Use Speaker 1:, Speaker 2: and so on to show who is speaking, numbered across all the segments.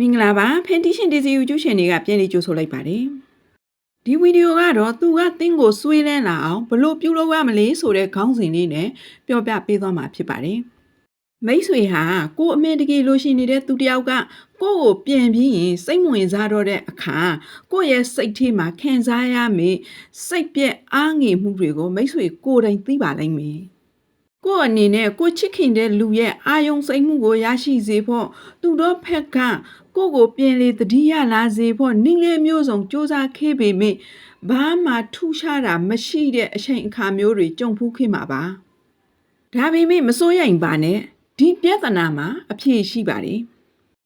Speaker 1: မင်္ဂလာပါဖန်တီရှင်ဒီစီယူကျူးရှင်တွေကပြန်လေးကြိုဆိုလိုက်ပါတယ်ဒီဗီဒီယိုကတော့သူကတင်းကိုဆွေးလန်းလာအောင်ဘလို့ပြုလုပ်ရမလဲဆိုတဲ့ခေါင်းစဉ်လေးနဲ့ပြောပြပေးသွားမှာဖြစ်ပါတယ်မိတ်ဆွေဟာကို့အမေတကယ်လို့ရှိနေတဲ့သူတယောက်ကကိုယ့်ကိုပြန်ပြီးရင်စိတ်ဝင်စားတော့တဲ့အခါကိုယ့်ရဲ့စိတ်ထဲမှာခံစားရမယ့်စိတ်ပြက်အားငယ်မှုတွေကိုမိတ်ဆွေကိုယ်တိုင်သိပါလိမ့်မယ် ကိုယ့်အနေနဲ့ကိုချစ်ခင်တဲ့လူရဲ့အာယုံစိတ်မှုကိုရရှိစေဖို့သူတို့ဖက်ကကိုယ့်ကိုပြင်လေတတိယလာစေဖို့နှင်းလေမျိုးစုံစ조사ခဲ့ပေမယ့်ဘာမှထူးခြားတာမရှိတဲ့အချိန်အခါမျိုးတွေကြုံဖူးခဲ့မှာပါဒါပေမဲ့မစိုးရိမ်ပါနဲ့ဒီပြဿနာမှာအဖြေရှိပါတယ်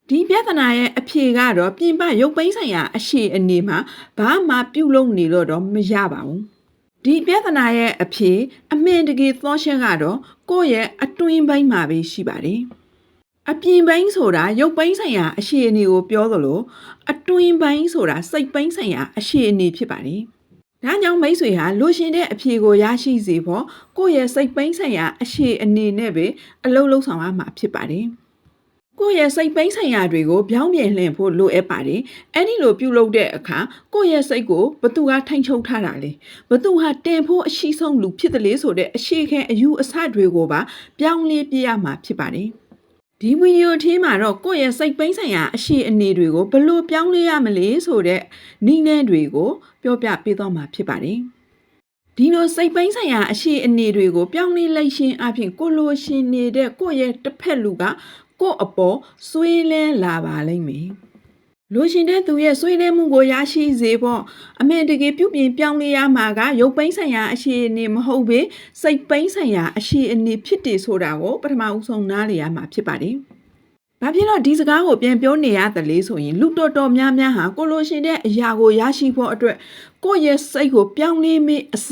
Speaker 1: ဒီပြဿနာရဲ့အဖြေကတော့ပြင်ပရုပ်ပိန်းဆိုင်ရာ အရှိအနေမှာဘာမှပြုတ်လုံးနေလို့တော့မရပါဘူး ဒီပြဿနာရဲ့အဖြစ်အမှန်တကယ်သောချက်ကတော့ကိုယ့်ရဲ့အတွင်းပိုင်းမှာပဲရှိပါတယ်။အပြင်ပိုင်းဆိုတာရုပ်ပိုင်းဆိုင်ရာအရှိအနေကိုပြောသလိုအတွင်းပိုင်းဆိုတာစိတ်ပိုင်းဆိုင်ရာအရှိအနေဖြစ်ပါတယ်။ဒါကြောင့်မိတ်ဆွေဟာလိုရှင်တဲ့အဖြေကိုရရှိစေဖို့ကိုယ့်ရဲ့စိတ်ပိုင်းဆိုင်ရာအရှိအနေနဲ့ပဲအလုပ်လုပ်ဆောင်ရမှာဖြစ်ပါတယ်။ ကိုယ့်ရဲ့စိတ်ပိုင်းဆိုင်ရာတွေကိုပြောင်းပြန်လှန်ဖို့လိုအပ်ပါတယ်။အဲ့ဒီလိုပြုလုပ်တဲ့အခါကိုယ့်ရဲ့စိတ်ကိုဘသူကထိုင်ချုပ်ထားတာလဲ။ဘသူဟာတင်ဖို့အရှိဆုံးလူဖြစ်တယ်လေဆိုတဲ့အရှိခံအယူအဆတွေကိုပါပြောင်းလဲပြရမှာဖြစ်ပါတယ်။ဒီဗီဒီယိုထဲမှာတော့ကိုယ့်ရဲ့စိတ်ပိုင်းဆိုင်ရာအရှိအနေတွေကိုဘယ်လိုပြောင်းလဲရမလဲဆိုတဲ့နည်းလမ်းတွေကိုပြောပြပေးသွားမှာဖြစ်ပါတယ်။ဒီလိုစိတ်ပိုင်းဆိုင်ရာအရှိအနေတွေကိုပြောင်းလဲလိုက်ခြင်းအပြင်ကိုလိုရှင်နေတဲ့ကိုယ့်ရဲ့တစ်ဖက်လူက ကိုယ့်အပေါ်ဆွေးလန်းလာပါလိမ့်မယ်။လိုရှင်တဲ့သူရဲ့ဆွေးလန်းမှုကိုရရှိစေဖို့အမေတကယ်ပြုပြင်ပြောင်းလဲရမှာကရုပ်ပိုင်းဆိုင်ရာအရှိအနေမဟုတ်ဘဲစိတ်ပိုင်းဆိုင်ရာအရှိအနေဖြစ်တယ်ဆိုတာကိုပထမဦးဆုံးနားလည်ရမှာဖြစ်ပါတယ်။ဘာဖြစ်လို့ဒီစကားကိုပြန်ပြောနေရတယ်လေဆိုရင်လူတော်တော်များများဟာကိုလိုရှင်တဲ့အရာကိုရရှိဖို့အတွက်ကိုယ့်ရဲ့စိတ်ကိုပြောင်းလဲမိအစ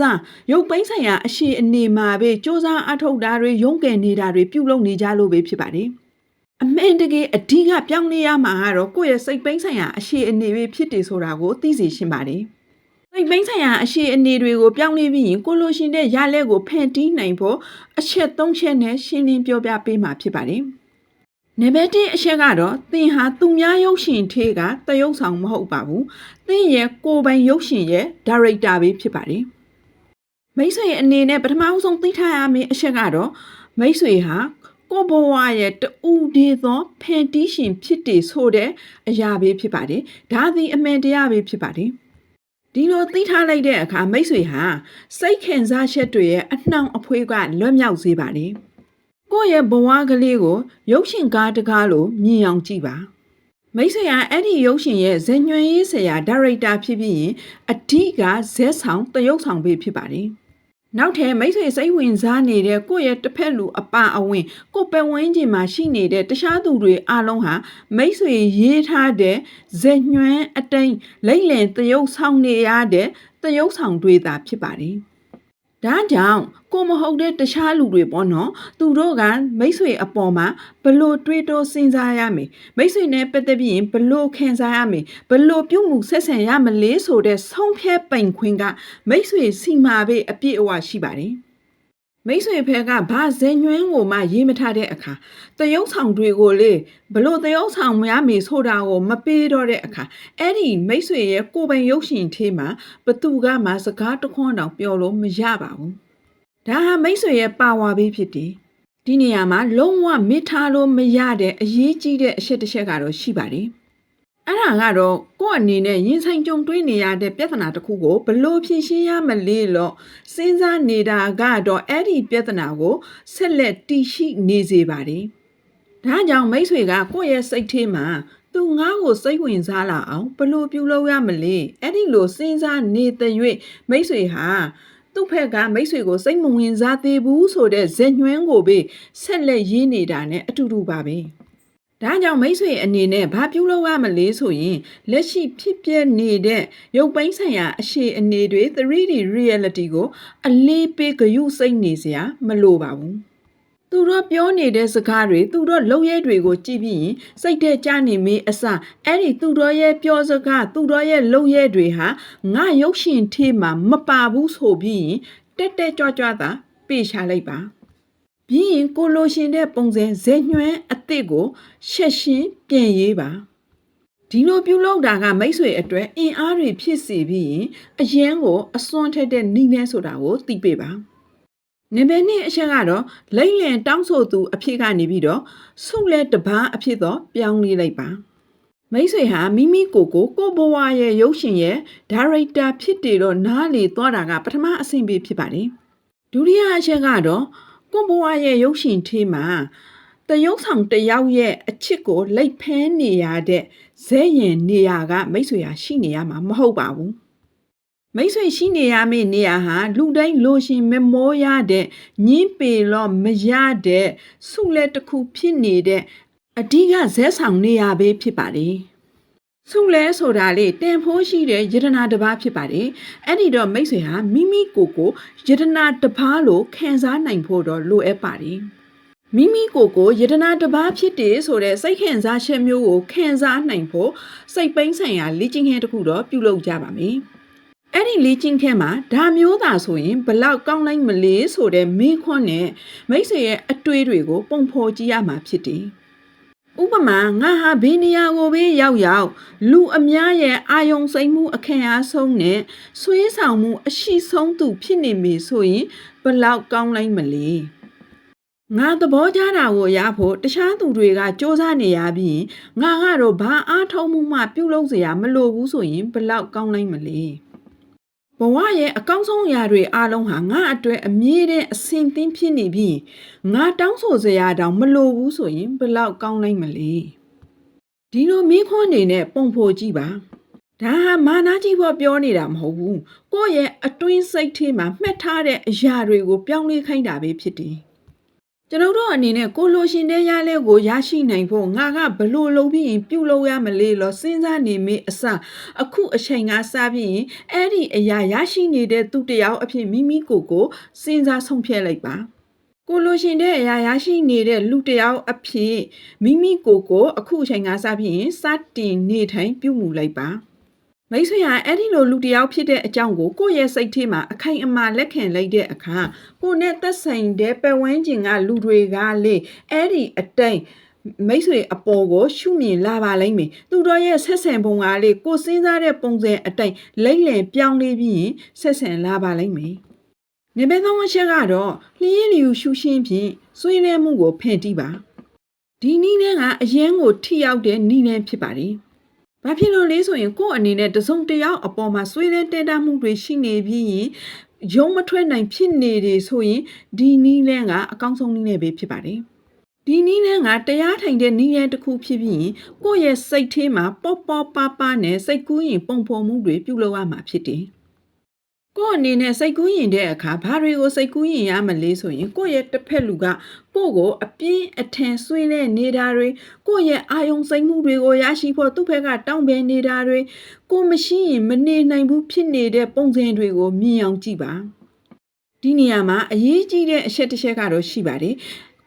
Speaker 1: ရုပ်ပိုင်းဆိုင်ရာအရှိအနေမှာပဲစ조사အထုတ်တာတွေရုန်းကန်နေတာတွေပြုလုပ်နေကြလို့ပဲဖြစ်ပါတယ် အမှန်တကယ်အဓိကပြောင်းလဲရမှာကတော့ကိုယ့်ရဲ့စိတ်ပိုင်းဆိုင်ရာအရှိအနေပဲဖြစ်တယ်ဆိုတာကိုသိစေရှင်းပါတယ်စိတ်ပိုင်းဆိုင်ရာအရှိအနေတွေကိုပြောင်းလဲပြီးရင်ကိုလိုရှင်တဲ့ရလက်ကိုဖန်တီးနိုင်ဖို့အချက်၃ချက်နဲ့ရှင်းလင်းပြောပြပေးမှာဖြစ်ပါတယ်။နံပါတ်1အချက်ကတော့သင်ဟာသူများရုပ်ရှင်ထေးကတရုပ်ဆောင်မဟုတ်ပါဘူး။သင်ရဲ့ကိုယ်ပိုင်ရုပ်ရှင်ရဲ့ဒါရိုက်တာပဲဖြစ်ပါတယ်။မိတ်ဆွေအနေနဲ့ပထမဆုံးသိထားရမယ့်အချက်ကတော့မိတ်ဆွေဟာ ကိုယ့်ဘဝရဲ့တူဒီသောဖန်တီးရှင်ဖြစ်တည်ဆိုတဲ့အရာပဲဖြစ်ပါတယ်။ဒါသည်အမှန်တရားပဲဖြစ်ပါတယ်။ဒီလိုသိထားလိုက်တဲ့အခါမိတ်ဆွေဟာစိတ်ခံစားချက်တွေရဲ့အနှောင်အဖွေးကလွတ်မြောက်စေပါတယ်။ကိုယ့်ရဲ့ဘဝကလေးကိုရုပ်ရှင်ကားတစ်ကားလိုမြင်အောင်ကြည့်ပါ။မိတ်ဆွေဟာအဲ့ဒီရုပ်ရှင်ရဲ့ဇာညွှန်ရေးဆရာဒါရိုက်တာဖြစ်ပြီးရင်အဓိကဇက်ဆောင်တရုပ်ဆောင်ပဲဖြစ်ပါတယ်။ နောက်ထပ်မိတ်ဆွေစိတ်ဝင်စားနေတဲ့ကိုယ့်ရဲ့တစ်ဖက်လူအပါအဝင်ကိုယ့်ပတ်ဝန်းကျင်မှာရှိနေတဲ့တခြားသူတွေအလုံးဟာမိတ်ဆွေရေးထားတဲ့ဇက်ညွှန်းအတိန်လိမ့်လင်တရုပ်ဆောင်နေရတဲ့တရုပ်ဆောင်တွေသာဖြစ်ပါတယ်။ ဒါကြောင့်ကိုမဟုတ်တဲ့တခြားလူတွေပေါ့နော်သူတို့ကမိတ်ဆွေအပေါ်မှာဘလို့တွေးတောစဉ်းစားရမယ်မိတ်ဆွေနဲ့ပတ်သက်ပြီးရင်ဘလို့ခံစားရမယ်ဘလို့ပြုမှုဆက်ဆံရမလဲဆိုတဲ့ဆုံးဖြတ်ပိုင်ခွင့်ကမိတ်ဆွေစီမာပဲအပြည့်အဝရှိပါတယ် မိတ်ဆွေဖက်ကဘာဇင်ညွှန်းကိုမှရေးမထားတဲ့အခါတရုပ်ဆောင်တွေကိုလေဘလို့တရုပ်ဆောင်များမေဆိုတာကိုမပေးတော့တဲ့အခါအဲ့ဒီမိတ်ဆွေရဲ့ကိုယ်ပိုင်ရုပ်ရှင်သေးမှာဘသူကမှစကားတစ်ခွန်းတောင်ပြောလို့မရပါဘူးဒါဟာမိတ်ဆွေရဲ့ပါဝါပဲဖြစ်တယ်ဒီနေရာမှာလုံးဝမစ်ထားလို့မရတဲ့အရေးကြီးတဲ့အချက်တစ်ချက်ကတော့ရှိပါတယ် အဲ့ဒါကတော့ကိုယ့်အနေနဲ့ရင်ဆိုင်ကြုံတွေ့နေရတဲ့ပြဿနာတစ်ခုကိုဘယ်လို့ဖြေရှင်းရမလဲလို့စဉ်းစားနေတာကတော့အဲ့ဒီပြဿနာကိုဆက်လက်တည်ရှိနေစေပါတယ်။ဒါကြောင့်မိတ်ဆွေကကိုယ့်ရဲ့စိတ်ထဲမှာသူငါ့ကိုစိတ်ဝင်စားလာအောင်ဘယ်လို့ပြုလုပ်ရမလဲအဲ့ဒီလိုစဉ်းစားနေတဲ့၍မိတ်ဆွေဟာသူ့ဖက်ကမိတ်ဆွေကိုစိတ်မဝင်စားသေးဘူးဆိုတဲ့ဇက်ညွှန်းကိုပဲဆက်လက်ရေးနေတာနဲ့အတူတူပါပဲ။ ဒါကြောင့်မိတ်ဆွေအနေနဲ့ဘာပြုလုပ်ရမလဲဆိုရင်လက်ရှိဖြစ်ပျက်နေတဲ့ရုပ်ပိုင်းဆိုင်ရာအရှိအနေတွေ 3D reality ကို အလေးပေးဂရုစိတ်နေစရာမလိုပါဘူး။သူတို့ပြောနေတဲ့စကားတွေသူတို့လုပ်ရဲတွေကိုကြည့်ပြီးရင်စိတ်ထဲကြနေမေးအစအဲ့ဒီသူတို့ရဲ့ပြောစကားသူတို့ရဲ့လုပ်ရဲတွေဟာငါရုပ်ရှင်ထေးမှာမပါဘူးဆိုပြီးရင်တက်တက်ကြွကြွသာပြေချလိုက်ပါ။ ပြီးရင်ကိုလိုရှင်တဲ့ပုံစံဇက်ညွှန်းအစ်စ်ကိုရှက်ရှင်းပြင်ရေးပါဒီလိုပြုလုပ်တာကမိတ်ဆွေအတွက်အင်အားတွေဖြစ်စေပြီးရင်အရင်ကိုအစွန်းထက်တဲ့နီးနေဆိုတာကိုသိပေးပါနံပါတ်2အချက်ကတော့လိမ့်လင်တောင်းဆိုသူအဖြစ်ကနေပြီးတော့ဆုလဲတပားအဖြစ်တော့ပြောင်းလဲလိုက်ပါမိတ်ဆွေဟာမိမိကိုယ်ကိုကိုယ့်ဘဝရဲ့ရုပ်ရှင်ရဲ့ဒါရိုက်တာဖြစ်တယ်တော့နားလေသွားတာကပထမအဆင့်ပဲဖြစ်ပါတယ်ဒုတိယအချက်ကတော့ ကိုယ့်ဘဝရဲ့ရုပ်ရှင်ထေးမှာတရုပ်ဆောင်တစ်ယောက်ရဲ့အချစ်ကိုလိုက်ဖဲနေရတဲ့ဇဲရင်နေရကမိတ်ဆွေဟာရှိနေရမှာမဟုတ်ပါဘူးမိတ်ဆွေရှိနေရမယ့်နေရာဟာလူတိုင်းလိုရှင်မမောရတဲ့ညင်းပေတော့မရတဲ့ဆုလက်တစ်ခုဖြစ်နေတဲ့အဓိကဇဲဆောင်နေရပဲဖြစ်ပါတယ် ဆုလဲဆိုတာလေတန်ဖိုးရှိတဲ့ယတနာတစ်ပါးဖြစ်ပါတယ်အဲ့ဒီတော့မိတ်ဆွေဟာမိမိကိုယ်ကိုယတနာတစ်ပါးလို့ခံစားနိုင်ဖို့တော့လိုအပ်ပါတယ်မိမိကိုယ်ကိုယတနာတစ်ပါးဖြစ်တယ်ဆိုတဲ့စိတ်ခံစားချက်မျိုးကိုခံစားနိုင်ဖို့စိတ်ပိန်းဆိုင်ရာလေ့ကျင့်ခန်းတစ်ခုတော့ပြုလုပ်ကြပါမယ်အဲ့ဒီလေ့ကျင့်ခန်းမှာဒါမျိုးသာဆိုရင်ဘလောက်ကောင်းလိုက်မလဲဆိုတဲ့မိခွန်းနဲ့မိတ်ဆွေရဲ့အတွေ့တွေကိုပုံဖော်ကြည့်ရမှာဖြစ်တယ် ဥပမာငါဟာဘေးနေရာကိုပဲရောက်ရောက်လူအများရဲ့အာယုံစိမ့်မှုအခမ်းအားဆုံးနဲ့ဆွေးဆောင်မှုအရှိဆုံးသူဖြစ်နေပြီဆိုရင်ဘလောက်ကောင်းလိုက်မလဲငါသဘောကျတာကိုရဖို့တခြားသူတွေကစ조사နေရပြီးငါကတော့ဘာအားထုတ်မှုမှပြုလုပ်เสียမလိုဘူးဆိုရင်ဘလောက်ကောင်းလိုက်မလဲ ဘဝရဲ့အကောင်းဆုံးအရာတွေအားလုံးဟာငါအတွက်အမြဲတမ်းအဆင်သင့်ဖြစ်နေပြီးငါတောင်းဆိုစရာတောင်မလိုဘူးဆိုရင်ဘလောက်ကောင်းလိုက်မလဲဒီလိုမိခွန်းနေနဲ့ပုံဖော်ကြည့်ပါဒါဟာမာနာကြီးဖို့ပြောနေတာမဟုတ်ဘူးကိုယ့်ရဲ့အတွင်းစိတ်ထဲမှာမှတ်ထားတဲ့အရာတွေကိုပြောင်းလဲခိုင်းတာပဲဖြစ်တယ် ကျွန်တော်တို့အနေနဲ့ကိုလိုရှင်တဲ့ရလဲကိုရရှိနိုင်ဖို့ငါကဘလို့လုပ်ပြီးရင်ပြုတ်လို့ရမလဲလို့စဉ်းစားနေမိအစအခုအချိန်ကစပြီးရင်အဲ့ဒီအရာရရှိနေတဲ့သူတယောက်အဖြစ်မိမိကိုယ်ကိုစဉ်းစားဆုံးဖြတ်လိုက်ပါကိုလိုရှင်တဲ့အရာရရှိနေတဲ့လူတယောက်အဖြစ်မိမိကိုယ်ကိုအခုအချိန်ကစပြီးရင်စတင်နေထိုင်ပြုမှုလိုက်ပါ မိတ်ဆွေဟာအဲ့ဒီလိုလူတစ်ယောက်ဖြစ်တဲ့အကြောင်းကိုကိုယ့်ရဲ့စိတ်ထဲမှာအခိုင်အမာလက်ခံလိုက်တဲ့အခါကိုနဲ့သက်ဆိုင်တဲ့ပတ်ဝန်းကျင်ကလူတွေကလေအဲ့ဒီအတိုင်းမိတ်ဆွေအပေါ်ကိုရှုမြင်လာပါလိမ့်မယ်သူတို့ရဲ့ဆက်ဆံပုံကလေကိုစဉ်းစားတဲ့ပုံစံအတိုင်းလိမ့်လည်ပြောင်းလဲပြီးရင်ဆက်ဆံလာပါလိမ့်မယ်နေဘဲသောအချက်ကတော့လျင်းလျူရှုရှင်းဖြင့်ဆွေးနွေးမှုကိုဖန်တီးပါဒီနည်းနဲ့ကအရန်ကိုထိရောက်တဲ့နည်းနဲ့ဖြစ်ပါတယ်။ ဘာဖြစ်လို့လဲဆိုရင်ကိုယ့်အနေနဲ့တစုံတစ်ယောက်အပေါ်မှာဆွေးနွေးတင်တာမှုတွေရှိနေပြီးရင်ရုံမထွက်နိုင်ဖြစ်နေတယ်ဆိုရင်ဒီနီးလန်းကအကောင်းဆုံးနည်းနဲ့ပဲဖြစ်ပါတယ်။ဒီနီးလန်းကတရားထိုင်တဲ့နီးလန်းတစ်ခုဖြစ်ပြီးရင်ကိုယ့်ရဲ့စိတ်ထဲမှာပေါ့ပေါ့ပါပါနဲ့စိတ်ကူးရင်ပုံဖော်မှုတွေပြုလုပ်ရမှာဖြစ်တယ်။ ကိုယ့်အနေနဲ့စိတ်ကူးရင်တဲ့အခါဘာတွေကိုစိတ်ကူးရင်ရမလဲဆိုရင်ကိုယ့်ရဲ့တစ်ဖက်လူကကိုယ့်ကိုအပြင်းအထန်ဆွေးတဲ့နေတာတွေကိုယ့်ရဲ့အာယုံစိတ်မှုတွေကိုရရှိဖို့သူ့ဘက်ကတောင်းပန်နေတာတွေကိုမရှိရင်မနေနိုင်ဘူးဖြစ်နေတဲ့ပုံစံတွေကိုမြင်အောင်ကြည့်ပါဒီနေရာမှာအရေးကြီးတဲ့အချက်တစ်ချက်ကတော့ရှိပါတယ်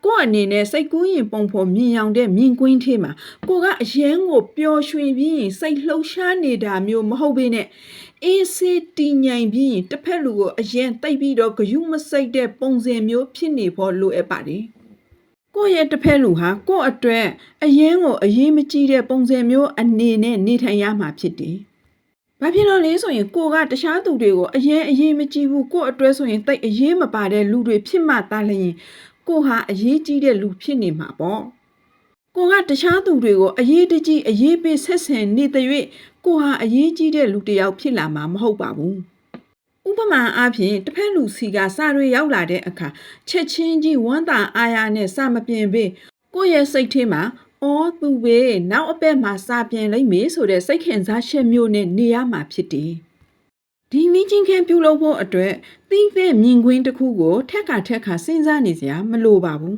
Speaker 1: ကိုယ့်အနေနဲ့စိတ်ကူးရင်ပုံဖော်မြင်အောင်တဲ့မြင်ကွင်းထဲမှာကိုကအရန်ကိုပျော်ရွှင်ပြီးရင်စိတ်လှုပ်ရှားနေတာမျိုးမဟုတ်ဘဲနဲ့အေးစေးတည်ငြိမ်ပြီးရင်တစ်ဖက်လူကိုအရင်တိတ်ပြီးတော့ဂယုမစိတ်တဲ့ပုံစံမျိုးဖြစ်နေဖို့လိုအပ်ပါတယ်ကိုယ့်ရဲ့တစ်ဖက်လူဟာကိုယ့်အတွက်အရင်ကိုအရေးမကြီးတဲ့ပုံစံမျိုးအနေနဲ့နေထိုင်ရမှာဖြစ်တယ်။ဘာဖြစ်လို့လဲဆိုရင်ကိုကတခြားသူတွေကိုအရင်အရေးမကြီးဘူးကို့အတွက်ဆိုရင်တိတ်အရေးမပါတဲ့လူတွေဖြစ်မှသာလျင် ကိုဟာအရေးကြီးတဲ့လူဖြစ်နေမှာပေါ့ကိုကတခြားသူတွေကိုအရေးတကြီးအရေးပေးဆက်ဆံနေတဲ့၍ကိုဟာအရေးကြီးတဲ့လူတစ်ယောက်ဖြစ်လာမှာမဟုတ်ပါဘူးဥပမာအားဖြင့်တစ်ဖက်လူစီကစာတွေရောက်လာတဲ့အခါချက်ချင်းကြီးဝမ်းသာအားရနဲ့စာမပြင်ပေးကိုယ့်ရဲ့စိတ်ထဲမှာအော်သူပဲနောက်အပက်မှာစာပြင်လိုက်မေးဆိုတဲ့စိတ်ခံစားချက်မျိုးနဲ့နေရမှာဖြစ်တယ် ဒီနီးချင်းခန်းပြုလုပ်ဖို့အတွက်သီးသည့်မြင်ကွင်းတစ်ခုကိုထက်ကထက်ခါစဉ်းစားနေစရာမလိုပါဘူး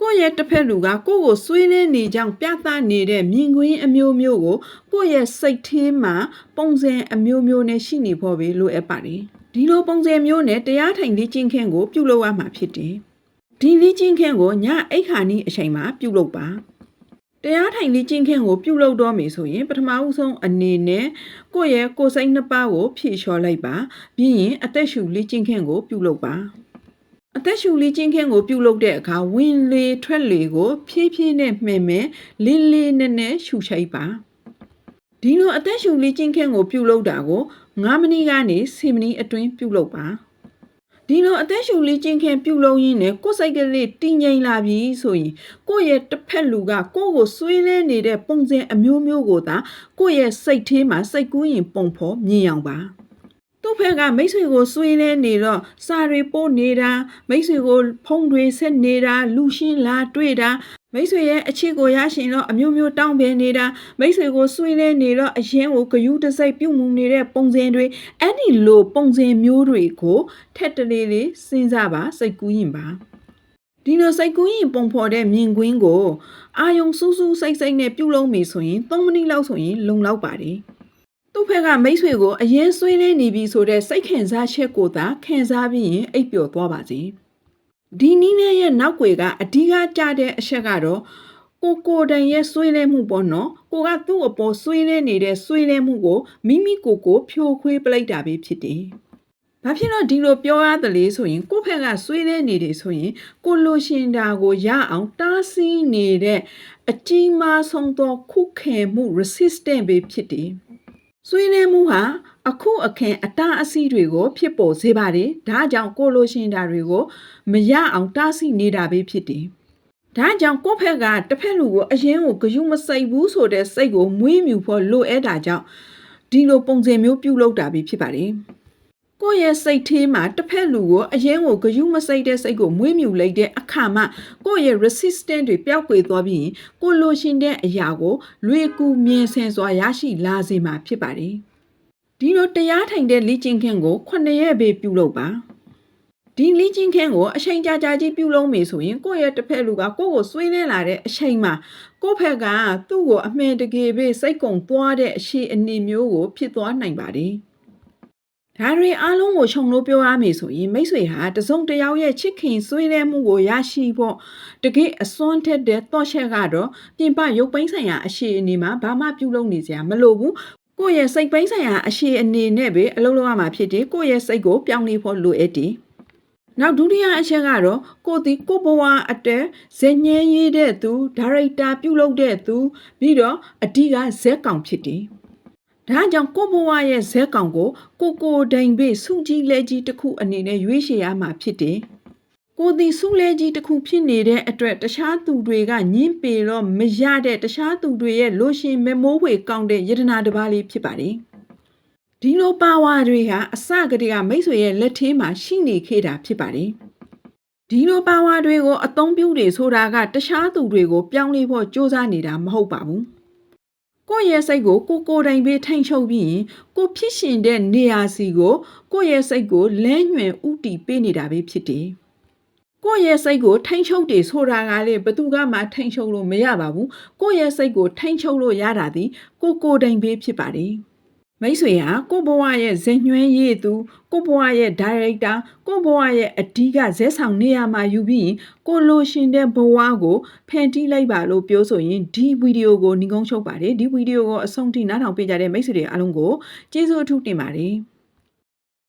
Speaker 1: ကိုယ့်ရဲ့တစ်ဖက်လူကကိုယ့်ကိုဆွေးနွေးနေကြောင်းပြသနေတဲ့မြင်ကွင်းအမျိုးမျိုးကိုကိုယ့်ရဲ့စိတ်ထဲမှာပုံစံအမျိုးမျိုးနဲ့ရှိနေဖို့ပဲလိုအပ်ပါတယ်ဒီလိုပုံစံမျိုးနဲ့တရားထိုင်လေ့ကျင့်ခန်းကိုပြုလုပ်ရမှာဖြစ်တယ်ဒီလေ့ကျင့်ခန်းကိုညအိတ်ခါနီးအချိန်မှာပြုလုပ်ပါ တရားထိုင်လေ့ကျင့်ခန်းကိုပြုလုပ်တော့မယ်ဆိုရင် ပထမဦးဆုံးအနေနဲ့ကိုယ့်ရဲ့ကိုယ်စိတ်နှစ်ပါးကိုဖြည့်လျှော်လိုက်ပါပြီးရင်အသက်ရှူလေ့ကျင့်ခန်းကိုပြုလုပ်ပါအသက်ရှူလေ့ကျင့်ခန်းကိုပြုလုပ်တဲ့အခါဝင်လေထွက်လေကို ဖြည်းဖြည်းနဲ့မှင်မဲ့လေးလေးနက်နက်ရှူချိတ်ပါဒီလိုအသက်ရှူလေ့ကျင့်ခင်းကိုပြုလုပ်တာကို9မိနစ်ကနေ10မိနစ်အတွင်းပြုလုပ်ပါ ဒီလိုအသက်ရှူလေ့ကျင့်ခင်းပြုလုပ်ရင်းနဲ့ကိုယ်စိတ်ကလေးတည်ငြိမ်လာပြီဆိုရင်ကိုယ့်ရဲ့တစ်ဖက်လူကကိုယ့်ကိုဆွေးလဲနေတဲ့ပုံစံအမျိုးမျိုးကိုသာကိုယ့်ရဲ့စိတ်ထဲမှာစိတ်ကူးရင်ပုံဖော်မြင်အောင်ပါသူ့ဖက်ကမိတ်ဆွေကိုဆွေးလဲနေတော့စာတွေပို့နေတာမိတ်ဆွေကိုဖုန်းတွေဆက်နေတာလူရှင်းလာတွေ့တာ မိတ်ဆွေရဲ့အချစ်ကိုရရှင်တော့အမျိုးမျိုးတောင်းပန်နေတာမိတ်ဆွေကိုဆွေးလဲနေတော့အရင်ကိုဂယုတစိုက်ပြုတ်မှုနေတဲ့ပုံစံတွေအဲ့ဒီလိုပုံစံမျိုးတွေကိုထက်တလေးလေးစဉ်းစားပါစိတ်ကူးရင်ပါဒီလိုစိတ်ကူးရင်ပုံဖော်တဲ့မြင်ကွင်းကိုအာယုံစူးစူးစိတ်စိတ်နဲ့ပြုတ်လုံးပြီဆိုရင်3မိနစ်လောက်ဆိုရင်လုံလောက်ပါတယ်သူ့ဖက်ကမိတ်ဆွေကိုအရင်ဆွေးလဲနေပြီဆိုတဲ့စိတ်ခံစားချက်ကိုသာခံစားပြီးရင်အိပ်ပျော်သွားပါစေ ဒီနီးနဲ့ရဲ့နောက်ွယ်ကအဓိကကြတဲ့အချက်ကတော့ကိုကိုတိုင်ရဲ့ဆွေးလဲမှုပေါ့နော်ကိုကသူ့အပေါ်ဆွေးလဲနေတဲ့ဆွေးလဲမှုကိုမိမိကိုယ်ကိုဖြိုခွေးပလိုက်တာပဲဖြစ်တယ်။ဘာဖြစ်လို့ဒီလိုပြောရတယ်လေဆိုရင်ကိုယ့်ဖက်ကဆွေးလဲနေတယ်ဆိုရင်ကိုလိုရှင်တာကိုရအောင်တားဆီးနေတဲ့အကြီးမားဆုံးသောခုခဲမှု resistant ပဲဖြစ်တယ်။ဆွေးနွေးမှုဟာ အခုအခင်အတားအဆီးတွေကို ဖြစ်ပေါ်စေပါတယ်။ဒါကြောင့်ကိုလိုရှင်တာတွေကိုမရအောင်တားဆီးနေတာပဲဖြစ်တယ်။ဒါကြောင့်ကိုယ့်ဖက်ကတစ်ဖက်လူကိုအရင်ကိုဂယုမစိုက်ဘူးဆိုတဲ့စိတ်ကိုမွေးမြူဖို့လိုအပ်တာကြောင့်ဒီလိုပုံစံမျိုးပြုလုပ်တာပဲဖြစ်ပါတယ်။ကိုယ့်ရဲ့စိတ်ထဲမှာတစ်ဖက်လူကိုအရင်ကိုဂယုမစိုက်တဲ့စိတ်ကိုမွေးမြူလိုက်တဲ့အခါမှာကိုယ့်ရဲ့ resistance တွေပျောက်ကွယ်သွားပြီးရင်ကိုလိုရှင်တဲ့အရာကိုလွေကူမြင်ဆင်စွာရရှိလာစေမှာဖြစ်ပါတယ်။ ဒီလိုတရားထိုင်တဲ့လေ့ကျင့်ခင်းကို9ရက်ပဲပြုလုပ်ပါ။ဒီလေ့ကျင့်ခင်းကိုအချိန်ကြာကြာကြီးပြုလုပ်မယ်ဆိုရင်ကိုယ့်ရဲ့တစ်ဖက်လူကကိုယ့်ကိုဆွေးနေလာတဲ့အချိန်မှာကိုယ့်ဖက်ကသူ့ကိုအမှန်တကယ်ပဲစိတ်ကုံသွားတဲ့အရှိအနေမျိုးကိုဖြစ်သွားနိုင်ပါတယ်။ဒါတွေအားလုံးကိုခြုံလို့ပြောရမယ်ဆိုရင်မိတ်ဆွေဟာတစုံတစ်ယောက်ရဲ့ချစ်ခင်ဆွေးနွေးမှုကိုရရှိဖို့တကယ်အစွန်းထက်တဲ့တော့ချက်ကတော့ပြင်ပရုပ်ပိုင်းဆိုင်ရာအရှိအနေမှာဘာမှပြုလုပ်နေစရာမလိုဘူး ကိုယ့်ရဲ့စိတ်ပိုင်းဆိုင်ရာအရှိအနေနဲ့ပဲအလုပ်လုပ်ရမှာဖြစ်တယ်ကိုယ့်ရဲ့စိတ်ကိုပြောင်းလဲဖို့လိုအပ်တယ်နောက်ဒုတိယအချက်ကတော့ကိုဒီကိုဘဝအတက်ဇက်ညင်းရေးတဲ့သူဒါရိုက်တာပြုလုပ်တဲ့သူပြီးတော့အဓိကဇက်ကောင်ဖြစ်တယ်ဒါကြောင့်ကိုဘဝရဲ့ဇက်ကောင်ကိုကိုကိုဒိန်ဘေးစုကြီးလဲကြီးတစ်ခုအနေနဲ့ရွေးချယ်ရမှာဖြစ်တယ် ကိုဒီစုလဲကြီးတစ်ခုဖြစ်နေတဲ့အတွက်တခြားသူတွေကညင်းပေတော့မရတဲ့တခြားသူတွေရဲ့လိုရှင်မမိုးဝေကောင်းတဲ့ယတနာတစ်ပါးလေးဖြစ်ပါတယ်ဒီလိုပါဝါတွေဟာအစကတည်းကမိတ်ဆွေရဲ့လက်ထဲမှာရှိနေခဲ့တာဖြစ်ပါတယ်ဒီလိုပါဝါတွေကိုအသုံးပြုနေဆိုတာကတခြားသူတွေကို ပြောင်းလဲဖို့စ조사နေတာမဟုတ်ပါဘူးကိုယ့်ရဲ့စိတ်ကိုကိုကိုယ်တိုင်ပဲထိန်ချုပ်ပြီးရင်ကိုဖြစ်ရှင်တဲ့နေရာစီကိုကိုယ့်ရဲ့စိတ်ကိုလဲညွင်ဥတီပေးနေတာပဲဖြစ်တယ်။ ကိုယ့်ရဲ့စိတ်ကိုထိန်ချုပ်တယ်ဆိုတာကလေဘသူကမှထိန်ချုပ်လို့မရပါဘူး။ကိုယ့်ရဲ့စိတ်ကိုထိန်ချုပ်လို့ရတာဒီကိုကိုယ်တိုင်ပဲဖြစ်ပါတယ်။မိတ်ဆွေဟာကိုယ့်ဘဝရဲ့ဇင်ညွှန်းရေးသူကိုယ့်ဘဝရဲ့ဒါရိုက်တာကိုယ့်ဘဝရဲ့အဓိကဇက်ဆောင်နေရာမှာယူပြီးရင်ကိုလိုရှင်တဲ့ဘဝကိုဖန်တီးလိုက်ပါလို့ပြောဆိုရင်ဒီဗီဒီယိုကိုညီကုန်းချုပ်ပါတယ်ဒီဗီဒီယိုကိုအဆုံးထိနားထောင်ပေးကြတဲ့မိတ်ဆွေတွေအားလုံးကိုကျေးဇူးအထူးတင်ပါတယ်